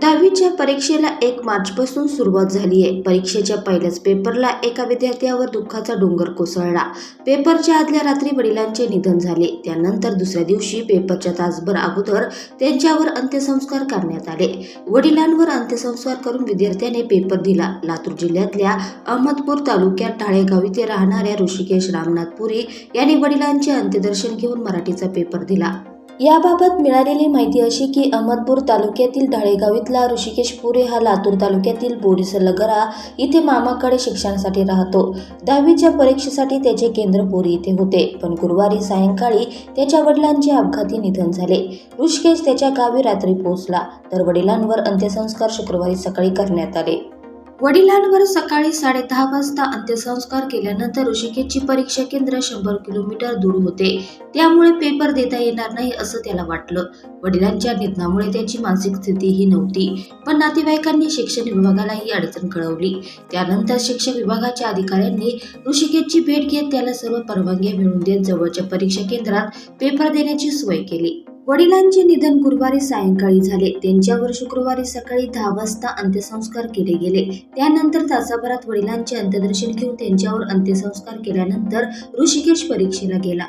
दहावीच्या परीक्षेला एक मार्चपासून सुरुवात झाली आहे परीक्षेच्या पहिल्याच पेपरला एका विद्यार्थ्यावर दुःखाचा डोंगर कोसळला. पेपरच्या आदल्या रात्री वडिलांचे निधन झाले. त्यानंतर दुसऱ्या दिवशी पेपरच्या तासभर अगोदर त्यांच्यावर अंत्यसंस्कार करण्यात आले. वडिलांवर अंत्यसंस्कार करून विद्यार्थ्याने पेपर दिला. लातूर जिल्ह्यातल्या अहमदपूर तालुक्यात ढाळेगाव इथे राहणाऱ्या ऋषिकेश रामनाथ पुरी यांनी वडिलांचे अंत्यदर्शन घेऊन मराठीचा पेपर दिला. याबाबत मिळालेली माहिती अशी की अहमदपूर तालुक्यातील ढाळेगाव इथला ऋषिकेश पुरे हा लातूर तालुक्यातील बोरीसलगरा इथे मामाकडे शिक्षणासाठी राहतो. दहावीच्या परीक्षेसाठी त्याचे केंद्र पुरी इथे होते. पण गुरुवारी सायंकाळी त्याच्या वडिलांचे अपघाती निधन झाले. ऋषिकेश त्याच्या गावी रात्री पोहोचला. तर वडिलांवर अंत्यसंस्कार शुक्रवारी सकाळी करण्यात आले. वडिलांवर सकाळी साडेदहा वाजता अंत्यसंस्कार केल्यानंतर ऋषिकेशची परीक्षा केंद्र शंभर किलोमीटर दूर होते. त्यामुळे पेपर देता येणार नाही असं त्याला वाटलं. वडिलांच्या निधनामुळे त्याची मानसिक स्थिती ही नव्हती पण नातेवाईकांनी शिक्षण विभागाला ही अडचण कळवली. त्यानंतर शिक्षण विभागाच्या अधिकाऱ्यांनी ऋषिकेशची भेट घेत त्याला सर्व परवानग्या मिळवून देत जवळच्या परीक्षा केंद्रात पेपर देण्याची सोय केली. वडिलांचे निधन गुरुवारी सायंकाळी झाले. त्यांच्यावर शुक्रवारी सकाळी दहा वाजता अंत्यसंस्कार केले गेले. त्यानंतर तासाभरात वडिलांचे अंत्यदर्शन घेऊन त्यांच्यावर अंत्यसंस्कार केल्यानंतर ऋषिकेश परीक्षेला गेला.